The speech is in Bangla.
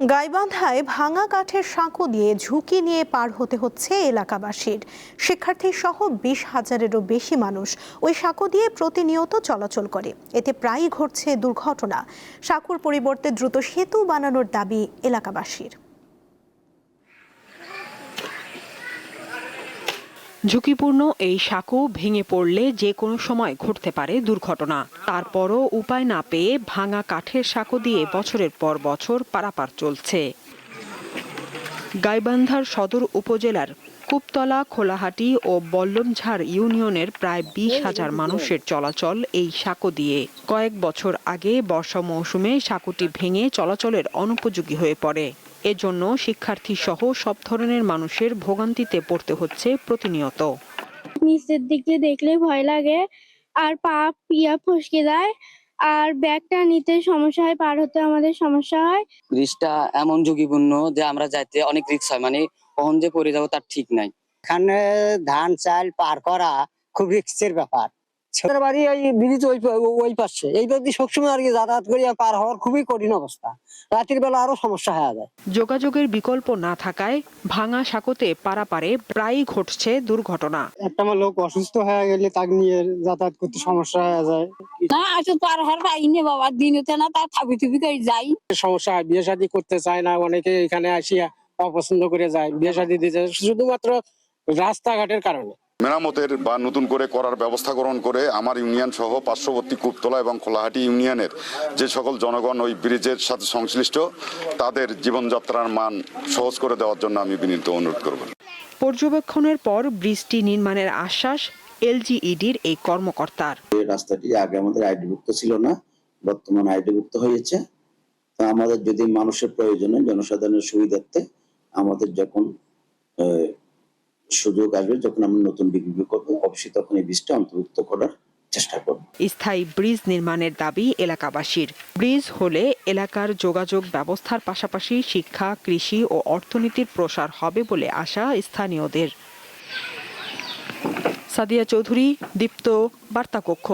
গাইবান্ধায় ভাঙা কাঠের সাঁকো দিয়ে ঝুঁকি নিয়ে পার হতে হচ্ছে এলাকাবাসীর। শিক্ষার্থী সহ বিশ হাজারেরও বেশি মানুষ ওই সাঁকো দিয়ে প্রতিনিয়ত চলাচল করে। এতে প্রায়ই ঘটছে দুর্ঘটনা। সাঁকুর পরিবর্তে দ্রুত সেতু বানানোর দাবি এলাকাবাসীর। ঝুঁকিপূর্ণ এই সাঁকো ভেঙে পড়লে যে কোনো সময় ঘটতে পারে দুর্ঘটনা। তারপরও উপায় না পেয়ে ভাঙা কাঠের সাঁকো দিয়ে বছরের পর বছর পারাপার চলছে। গাইবান্ধার সদর উপজেলার কুপতলা, খোলাহাটি ও বল্লমঝাড় ইউনিয়নের প্রায় বিশ হাজার মানুষের চলাচল এই সাঁকো দিয়ে। কয়েক বছর আগে বর্ষা মৌসুমে সাঁকোটি ভেঙে চলাচলের অনুপযোগী হয়ে পড়ে। এজন্য শিক্ষার্থী সহ সব ধরনের মানুষের ভোগান্তিতে পড়তে হচ্ছে প্রতিনিয়ত। নিচের দিকে দেখলে ভয় লাগে আর পা পিয়া ফসকে যায় আর ব্যাগটা নিতে সমস্যা হয় পার হতে আমাদের সমস্যা হয়। ব্রিজটা এমন ঝুঁকিপূর্ণ যে আমরা যাইতে অনেক রিস্ক হয় মানে কখন যে পড়ে যাব তার ঠিক নাই। এখানে ধান চাল পার করা খুব রিক্সের ব্যাপার। ছোটের বাড়ি ওই ব্রিজ ওই ওই পাশে। এই যদি সবসময় আর কি যাতায়াত করি পার হওয়ার খুবই কঠিন অবস্থা। রাতের বেলা আরও সমস্যা হয়ে যায়। যোগাযোগের বিকল্প না থাকায় ভাঙা সাঁকোতে পারাপারে প্রায়ই ঘটছে দুর্ঘটনা। একটা আমার লোক অসুস্থ হয়ে গেলে তাকে নিয়ে যাতায়াত করতে সমস্যা হয়ে যায়। না আসলে পার হার পাইনি বাবা দিন হতে না তার থাবি থুবি করে যাই। সমস্যা হয় বিয়ে শাদী করতে চায় না অনেকে এখানে আসিয়া অপছন্দ করে যায় বিয়ে শাদী দিতে। শুধুমাত্র রাস্তাঘাটের কারণে। মেরামতের বা নতুন করে করার ব্যবস্থা গ্রহণ করে আমার ইউনিয়ন সহ পার্শ্ববর্তী কুপতলা এবং খোলাহাটি ইউনিয়নের যে সকল জনগণ ওই ব্রিজের সাথে সংশ্লিষ্ট তাদের জীবনযাত্রার মান সহজ করে দেওয়ার জন্য আমি বিনীত অনুরোধ করব। পর্যবেক্ষণের পর ব্রিজটি নির্মাণের আশ্বাস এলজিইডির এই কর্মকর্তার। এই রাস্তাটি আগে আমাদের আইডিভুক্ত ছিল না বর্তমানে আইডিভুক্ত হয়েছে। তো আমাদের যদি মানুষের প্রয়োজনে জনসাধারণের সুবিধার্থে আমাদের যখন আহ, সুযোগ আসবে যখন আমরা নতুন ডিগ্রি করব। অবশ্যই তখন এই বীজটা অন্তর্ভুক্ত করার চেষ্টা করব। স্থায়ী ব্রিজ নির্মাণের দাবি এলাকাবাসীর। ব্রিজ হলে এলাকার যোগাযোগ ব্যবস্থার পাশাপাশি শিক্ষা, কৃষি ও অর্থনীতির প্রসার হবে বলে আশা স্থানীয়দের। সাদিয়া চৌধুরী, দীপ্ত বার্তা কক্ষ